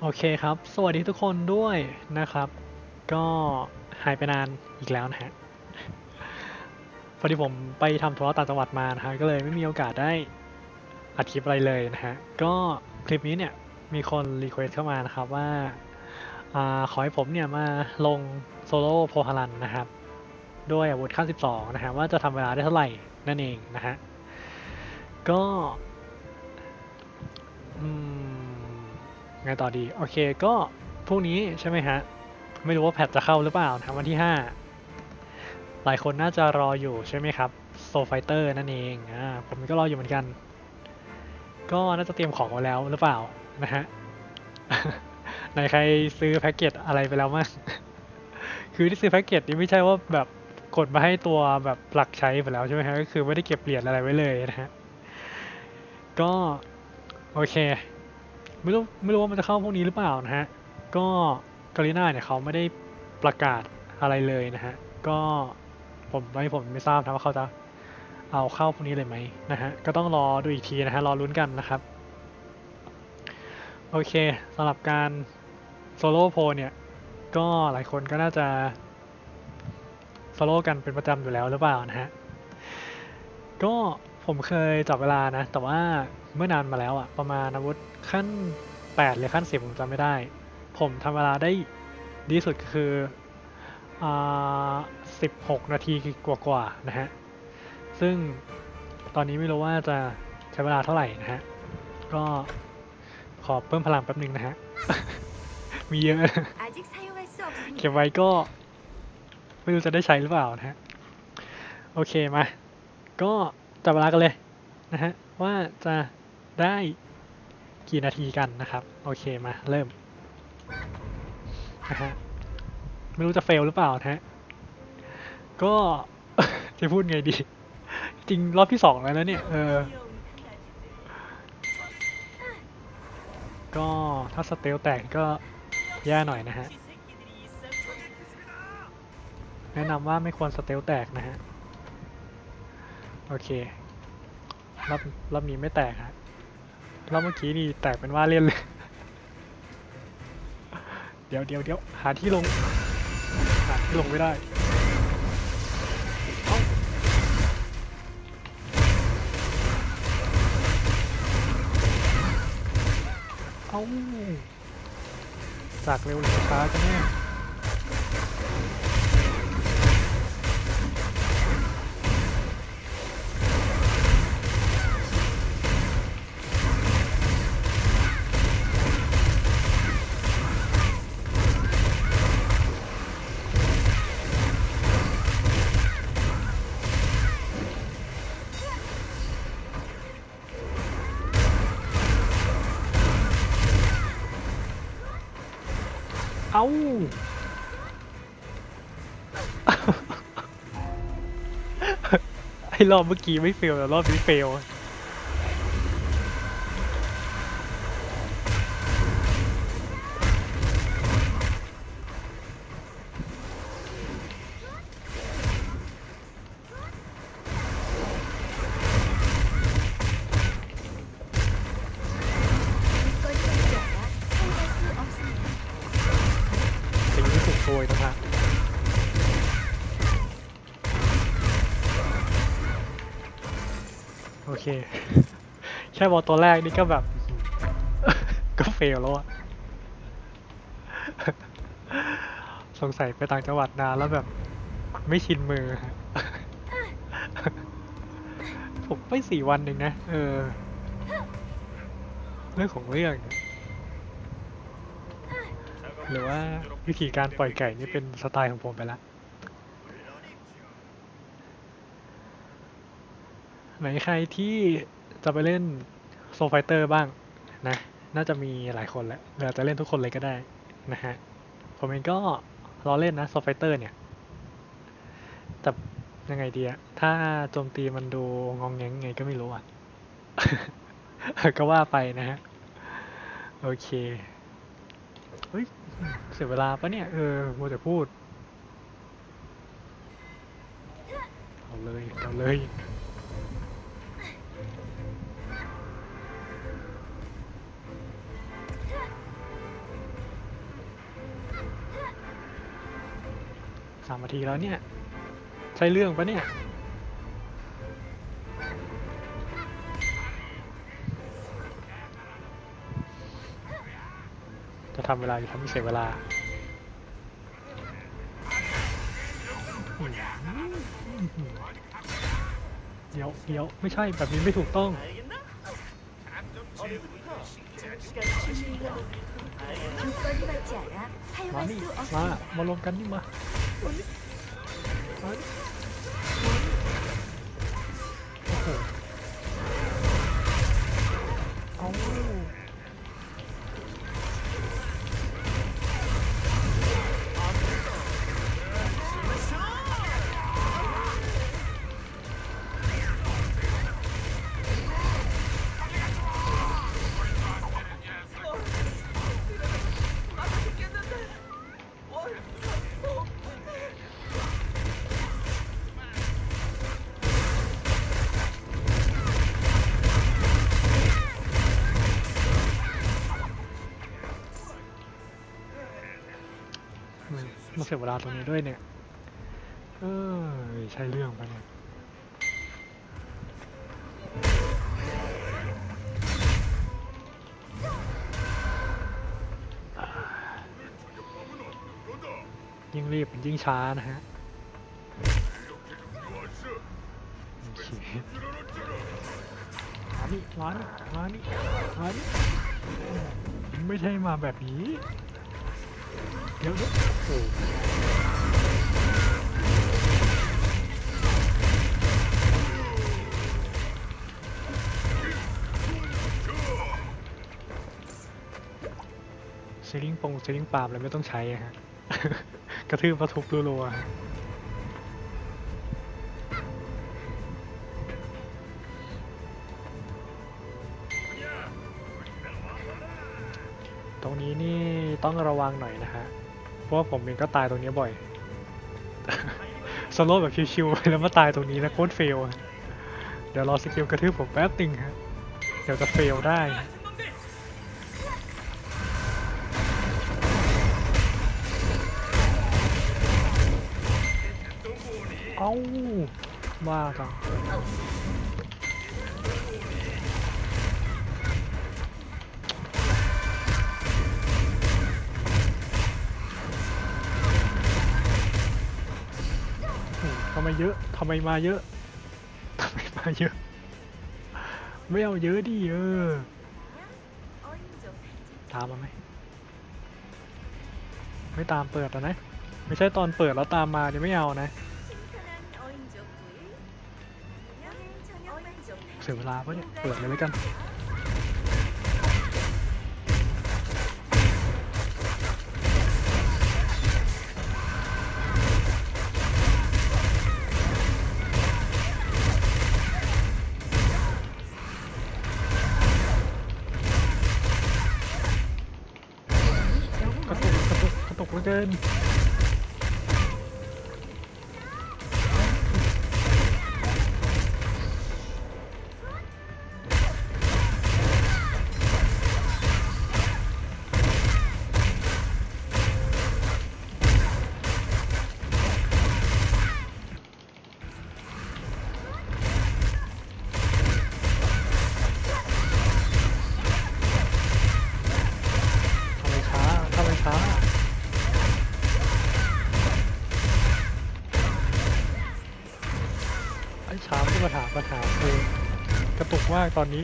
โอเคครับ สวัสดีทุกคนด้วยนะครับ ก็หายไปนานอีกแล้วนะฮะ พอดีผมไปทำธุระต่างจังหวัดมานะฮะ ก็เลยไม่มีโอกาสได้อัดคลิปอะไรเลยนะฮะ ก็คลิปนี้เนี่ยมีคนรีเควสเข้ามานะครับว่าอขอให้ผมเนี่ยมาลงโซโล่โพฮารันนะครับ ด้วยอาวุธขั้น 12 นะฮะ ว่าจะทำเวลาได้เท่าไหร่นั่นเองนะฮะ ก็ อืม ไงต่อดี โอเคก็พรุ่งนี้ใช่ไหมฮะ ไม่รู้ว่าแพทจะเข้าหรือเปล่านะวันที่ 5 หลายคนน่าจะรออยู่ใช่ไหมครับโซไฟเตอร์นั่นเองอ่าผมก็รออยู่เหมือนกัน ก็น่าจะเตรียมของไว้แล้วหรือเปล่านะฮะไหนใครซื้อแพ็กเกจอะไรไปแล้วมั้งคือที่ซื้อแพ็กเกจนี้ไม่ใช่ว่าแบบกดมาให้ตัวแบบหลักใช้ไปแล้วใช่ไหมฮะก็คือไม่ได้เก็บเหรียญอะไรไว้เลยนะฮะก็โอเค ไม่รู้ไม่รู้ว่ามันจะเข้าพวกนี้หรือเปล่านะฮะ ก็กาลิน่าเนี่ยเขาไม่ได้ประกาศอะไรเลยนะฮะ ก็ผมตอนนี้ผมไม่ทราบนะว่าเขาจะเอาเข้าพวกนี้เลยไหมนะฮะ ก็ต้องรอดูอีกทีนะฮะ รอลุ้นกันนะครับ โอเคสำหรับการโซโล่โพเนี่ย ก็หลายคนก็น่าจะโซโล่กันเป็นประจำอยู่แล้วหรือเปล่านะฮะ ก็ ผมเคยจับเวลานะ แต่ว่าเมื่อนานมาแล้วอะประมาณอาวุธขั้น 8 หรือขั้น 10 ผมจำไม่ได้ ผมทำเวลาได้ดีสุดก็คืออ่า16 นาทีกว่ากว่านะฮะ ซึ่งตอนนี้ไม่รู้ว่าจะใช้เวลาเท่าไหร่นะฮะ ก็ขอเพิ่มพลังแป๊บนึงนะฮะ มีเยอะ เก็บไว้ก็ ไม่รู้จะได้ใช้หรือเปล่านะฮะ โอเคมา ก็ จับเวลากันเลยนะฮะว่าจะได้กี่นาทีกันนะครับ โอเคมาเริ่มนะฮะไม่รู้จะเฟลหรือเปล่านะฮะก็จะพูดไงดี จริงรอบที่สองแล้วนะเนี่ยเออก็ถ้าสเตลแตกก็แย่หน่อยนะฮะ แนะนำว่าไม่ควรสเตลแตกนะฮะ โอเครอบรอบนี้ไม่แตกฮะรอบเมื่อกี้นี่แตกเป็นว่าเล่นเลย เดี๋ยวเดี๋ยวเดี๋ยวหาที่ลง หาที่ลงไม่ได้เอาเอ้าจากเร็วหรือช้ากันเนี่ย อ้าไอ้รอบเมื่อกี้ไม่เฟลแต่รอบนี้เฟล โอเค แค่บอลตัวแรกนี่ก็แบบ ก็เฟลแล้วอะสงสัยไปต่างจังหวัดนานแล้วแบบ ไม่ชินมือผมไปสี่วันเองนะ เออ เรื่องของเรื่อง หรือว่าวิธีการปล่อยไก่นี่เป็นสไตล์ของผมไปละ ไหนใครที่จะไปเล่นโซไฟเตอร์บ้างนะ น่าจะมีหลายคนแหละหรืออาจจะเล่นทุกคนเลยก็ได้นะฮะ ผมเองก็รอเล่นนะโซไฟเตอร์เนี่ย แต่ยังไงดีอะถ้าโจมตีมันดูงองแงงไงก็ไม่รู้อะก็ว่าไปนะฮะ โอเค เฮ้ย เสียเวลาปะเนี่ย เออมัวแต่พูด เอาเลย เอาเลย สามนาทีแล้วเนี่ย ใช่เรื่องปะเนี่ยจะทำเวลาอยู่ทำให้เสียเวลา เดี๋ยวเดี๋ยวไม่ใช่แบบนี้ไม่ถูกต้อง มานี่มา มาลงกันนี่มา เสียเวลาตรงนี้ด้วยเนี่ย เออใช่เรื่องปะเนี่ยยิ่งรีบมันยิ่งช้านะฮะโอเคมานี่มานี่มานี่มานี่ไม่ใช่มาแบบนี้ เดี๋ยวเดี๋ยวโอ้เซลิงปงเซลิงปาล์มอะไรไม่ต้องใช้ฮะ กระทืบมาทุบรัวๆฮะตรงนี้นี่ต้องระวังหน่อยนะฮะ เพราะว่าผมเองก็ตายตรงนี้บ่อยสโลว์แบบชิวๆแล้วมาตายตรงนี้นะโคตรเฟล เดี๋ยวรอสกิลกระทืบผมแป๊บหนึงฮะเดี๋ยวจะเฟลได้เอ้าบ้าจัง ทำไมเยอะทำไมมาเยอะทำไมมาเยอะ ไม่เอาเยอะดิเออตามมาไหมไม่ตามเปิดแล้วนะ ไม่ใช่ตอนเปิดแล้วตามมาเนี่ยไม่เอานะเสียเวลาปะเนี่ยเปิดเลยแล้วกัน กร ที่มาถามปัญหาคือกระตุกมากตอนนี้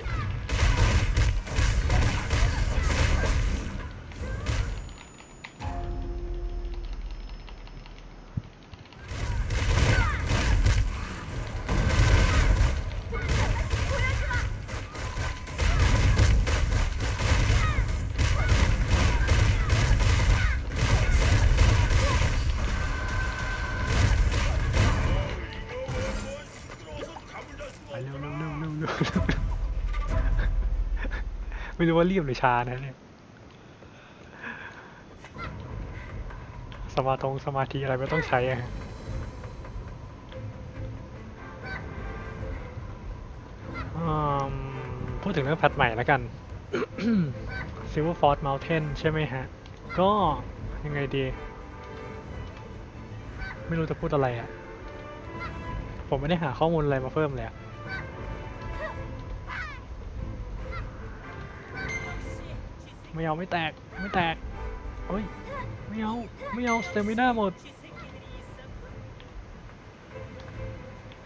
รู้ว่ารีบหรือช้านะเนี่ย สมาธงสมาธิอะไรไม่ต้องใช้อะฮะพูดถึงเรื่องแพทใหม่แล้วกัน Silver Force Mountain ใช่ไหมฮะ ก็ยังไงดี ไม่รู้จะพูดอะไรอะ่ะ ผมไม่ได้หาข้อมูลอะไรมาเพิ่มเลยอะ ไม่เอาไม่แตกไม่แตกเฮ้ยไม่เอาไม่เอาสเตมิน่าหมด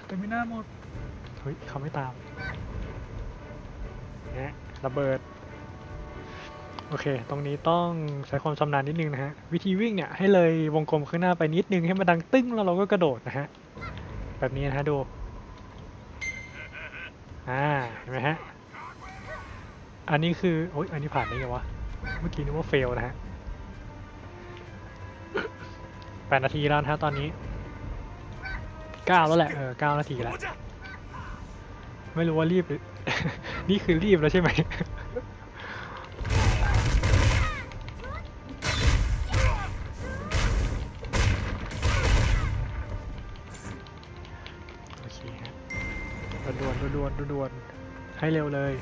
สเตมิน่าหมดเฮ้ยเขาไม่ตามเนี่ยระเบิดโอเค ตรงนี้ต้องใช้ความชำนาญนิดนึงนะฮะ วิธีวิ่งเนี่ยให้เลยวงกลมข้างหน้าไปนิดนึงให้มันดังตึ้งแล้วเราก็กระโดดนะฮะ แบบนี้นะฮะดู อ่า เห็นไหมฮะ อันนี้คือ โอ้ยอันนี้ผ่านได้ไงวะ เมื่อกี้นึกว่าเฟลนะฮะแปดนาทีแล้วนะฮะตอนนี้เก้าแล้วแหละ เออเก้านาทีแล้ว ไม่รู้ว่ารีบ นี่คือรีบแล้วใช่ไหมโอเคฮะด่วนๆด่วนด่วนให้เร็วเลย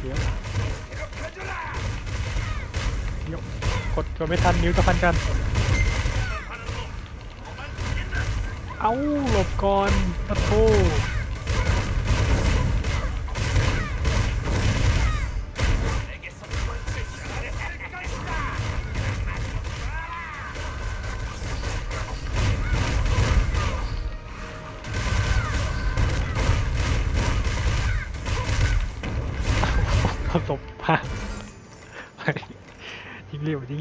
เดี๋ยวเดี๋ยวกดกดไม่ทันนิ้วจะพันกัน เอาหลบก่อนปะโท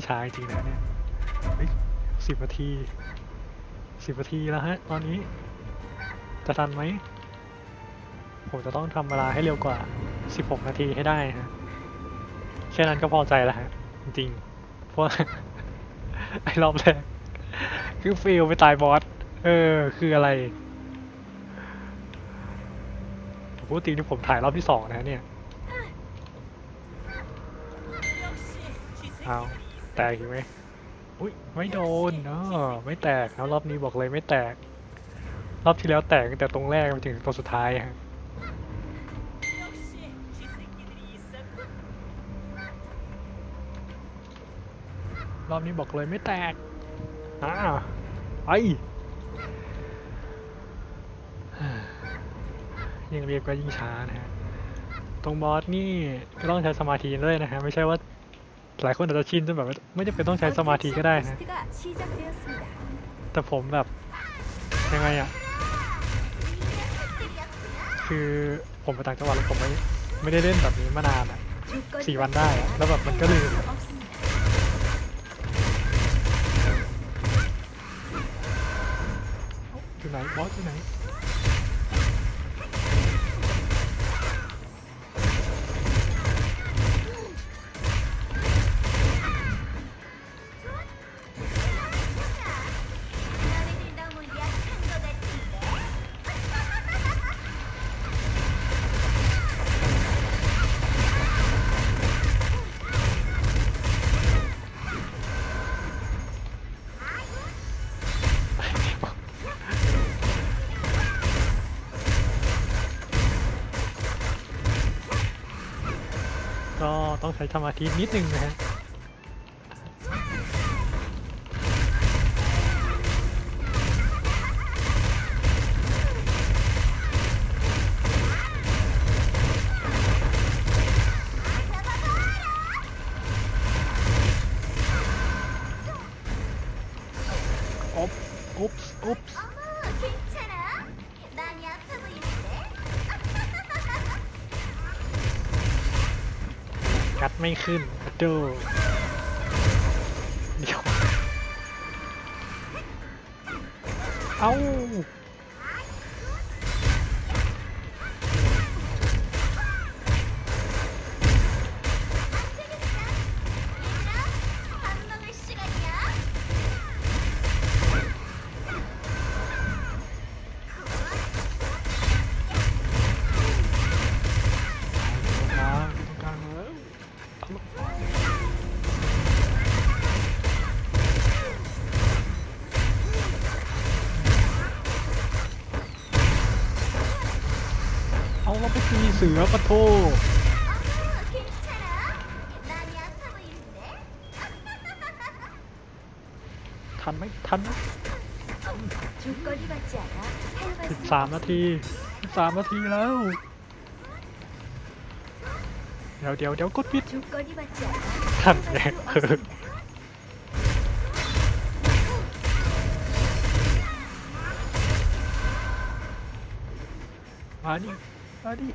ช้าจริงๆนะเนี่ยเฮ้ยสิบนาทีสิบนาทีแล้วฮะ ตอนนี้ จะทันไหมผมจะต้องทำเวลาให้เร็วกว่า 16 นาทีให้ได้ฮะแค่นั้นก็พอใจแล้วฮะ จริงๆเพราะว่าไอ้รอบแรกคือฟิลไปตายบอส เออ คืออะไรพูดจริงที่ผมถ่ายรอบที่สองนะเนี่ย เอา แตกอีกไหมอุ้ยไม่โดนเนาะไม่แตกแล้วรอบนี้บอกเลยไม่แตก รอบที่แล้วแตกแต่ตรงแรกไปถึงตรงสุดท้ายฮะรอบนี้บอกเลยไม่แตกอ่าไปยิ่งเรียบก็ยิ่งช้านะฮะ ตรงบอสนี่ก็ต้องใช้สมาธิด้วยนะฮะ ไม่ใช่ว่า หลายคนอาจจะชินจนแบบไม่จำเป็นต้องใช้สมาธิก็ได้นะ แต่ผมแบบ ยังไงอะ คือผมไปต่างจังหวัดแล้วผมไม่ไม่ได้เล่นแบบนี้มานานอะสี่วันได้ แล้วแบบมันก็ลืมอยู่ไหนบอสอยู่ไหน ใช้สมาธินิดนึงนะฮะ ไม่ขึ้นดูเดี๋ยว เอ้า สือปะโททันไหมทันสิบสามนาทีสิบสามนาทีแล้ว เดี๋ยวเดี๋ยวเดี๋ยวกดปิดทันแน่มานี่ 다리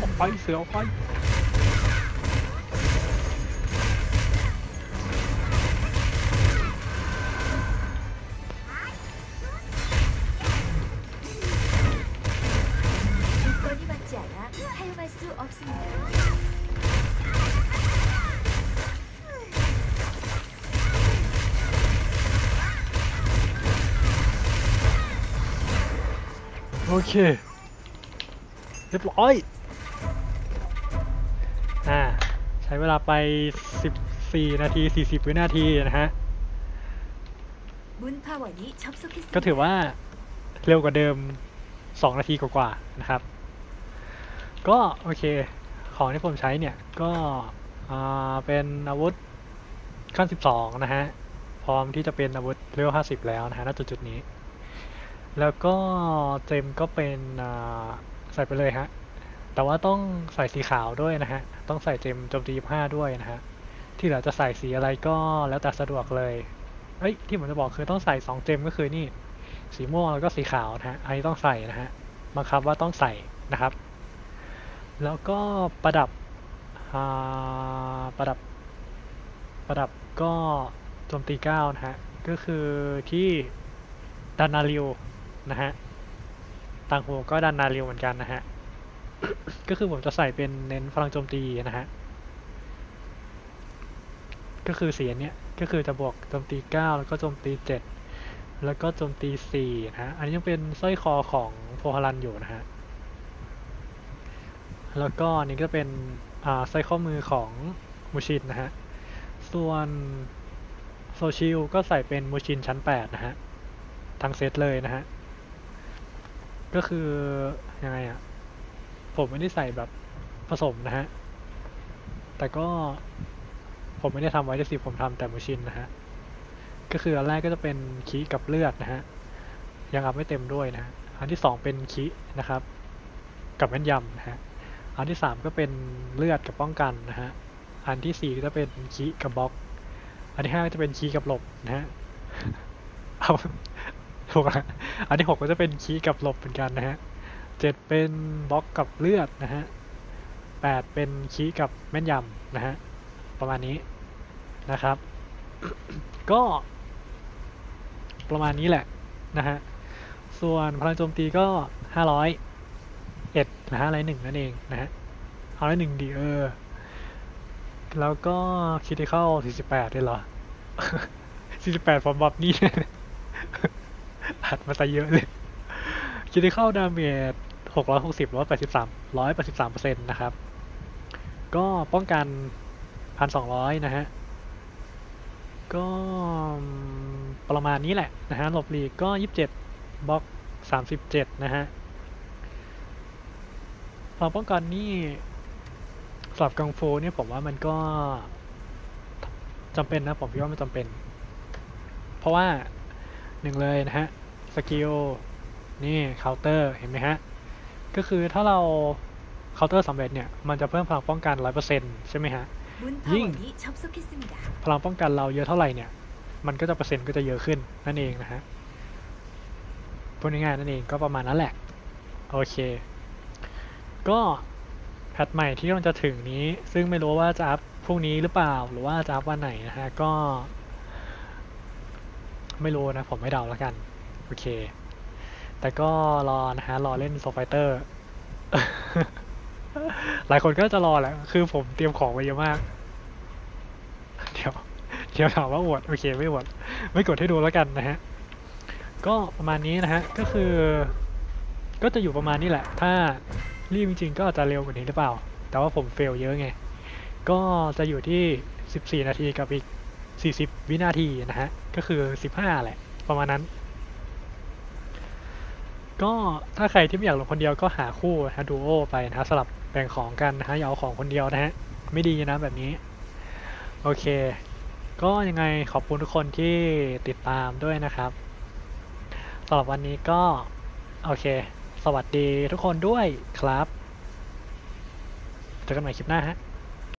어, 화 있어요 화 있어 조건이 맞지 않아 사용할 수 없습니다. โอเค เรียบร้อย อ่า ใช้เวลาไป 14 นาที 40 วินาทีนะฮะ ก็ถือว่าเร็วกว่าเดิม 2 นาทีกว่าๆนะครับ ก็โอเค ของที่ผมใช้เนี่ย ก็เป็นอาวุธขั้น 12 นะฮะ พร้อมที่จะเป็นอาวุธเลเวล50 แล้วนะฮะณจุดจุดนี้ แล้วก็เจมก็เป็นใส่ไปเลยฮะ แต่ว่าต้องใส่สีขาวด้วยนะฮะ ต้องใส่เจมโจมตี25ด้วยนะฮะ ที่เหลือจะใส่สีอะไรก็แล้วแต่สะดวกเลย เอ้ยที่ผมจะบอกคือต้องใส่สองเจมก็คือนี่ สีม่วงแล้วก็สีขาวนะฮะ อันนี้ต้องใส่นะฮะ บังคับว่าต้องใส่นะครับ แล้วก็ประดับประดับ ประดับก็โจมตีเก้านะฮะ ก็คือที่ดันนาริว นะฮะต่างหูก็ดันนาริวเหมือนกันนะฮะ ก็คือผมจะใส่เป็นเน้นพลังโจมตีนะฮะ ก็คือเสียเนี้ยก็คือจะบวกโจมตี 9 แล้วก็โจมตี 7 แล้วก็โจมตี 4 นะฮะ อันนี้ยังเป็นสร้อยคอของโพฮารันอยู่นะฮะ แล้วก็อันนี้ก็เป็นอ่าสร้อยข้อมือของมูชินนะฮะ ส่วนโซชิลก็ใส่เป็นมูชินชั้น 8 นะฮะ ทั้งเซตเลยนะฮะ ก็คือยังไงอะผมไม่ได้ใส่แบบผสมนะฮะ แต่ก็ผมไม่ได้ทำไว้ที่สิผมทำแต่มูชินนะฮะ ก็คืออันแรกก็จะเป็นคีกับเลือดนะฮะ ยังอัพไม่เต็มด้วยนะฮะ อันที่สองเป็นคีนะครับ กับแม่นยำนะฮะ อันที่สามก็เป็นเลือดกับป้องกันนะฮะ อันที่สี่ก็จะเป็นคีกับบล็อก อันที่ห้าก็จะเป็นคีกับหลบนะฮะ เอา ถูกละอันที่หกก็จะเป็นคีกับหลบเหมือนกันนะฮะเจ็ดเป็นบล็อกกับเลือดนะฮะแปดเป็นคีกับแม่นยำนะฮะประมาณนี้นะครับ ก็ประมาณนี้แหละนะฮะส่วนพลังโจมตีก็ห้าร้อยเอ็ดนะฮะไรหนึ่งนั่นเองนะฮะเอาไรหนึ่งดีเออแล้วก็คิดที่เข้าสี่สิบแปดเลยเหรอสี่สิบแปดผมบอบนี่ อัดมาซะเยอะเลยคิดที่เข้าดาเมจหกร้อยหกสิบร้อยแปดสิบสามร้อยแปดสิบสามเปอร์เซ็นต์นะครับ ก็ป้องกันพันสองร้อยนะฮะ ก็ประมาณนี้แหละนะฮะ หลบหลีกก็ยี่สิบเจ็ดบล็อกสามสิบเจ็ดนะฮะพลังป้องกันนี่สำหรับกังฟูเนี่ยผมว่ามันก็จำเป็นนะ ผมคิดว่ามันจำเป็น เพราะว่าหนึ่งเลยนะฮะ สกิลนี่เคาน์เตอร์เห็นไหมฮะ ก็คือถ้าเราเคาน์เตอร์สำเร็จเนี่ย มันจะเพิ่มพลังป้องกัน 100%ใช่ไหมฮะ ยิ่งพลังป้องกันเราเยอะเท่าไหร่เนี่ย มันก็จะเปอร์เซ็นต์ก็จะเยอะขึ้นนั่นเองนะฮะพูดง่ายๆนั่นเองก็ประมาณนั้นแหละ โอเค ก็แพทใหม่ที่กำลังจะถึงนี้ ซึ่งไม่รู้ว่าจะอัพพรุ่งนี้หรือเปล่าหรือว่าจะอัพวันไหนนะฮะ ก็ ไม่รู้นะ ผมไม่เดาแล้วกัน โอเค แต่ก็รอนะฮะ รอเล่นโซไฟเตอร์ หลายคนก็จะรอแหละ คือผมเตรียมของไว้เยอะมาก เดี๋ยว เดี๋ยวถามว่าอวด โอเค ไม่อวด ไม่กดให้ดูแล้วกันนะฮะ ก็ประมาณนี้นะฮะ ก็คือ ก็จะอยู่ประมาณนี้แหละ ถ้ารีบจริงๆก็อาจจะเร็วกว่านี้หรือเปล่า แต่ว่าผมเฟลเยอะไง ก็จะอยู่ที่ 14 นาทีกับอีก 40 วินาทีนะฮะ ก็คือ 15 แหละ ประมาณนั้น ก็ถ้าใครที่ไม่อยากลงคนเดียวก็หาคู่ฮะดูโอไปนะฮะสลับแบ่งของกันนะฮะอย่าเอาของคนเดียวนะฮะไม่ดีนะแบบนี้ โอเค ก็ยังไงขอบคุณทุกคนที่ติดตามด้วยนะครับสำหรับวันนี้ก็ โอเค สวัสดีทุกคนด้วยครับ เจอกันใหม่คลิปหน้าฮะ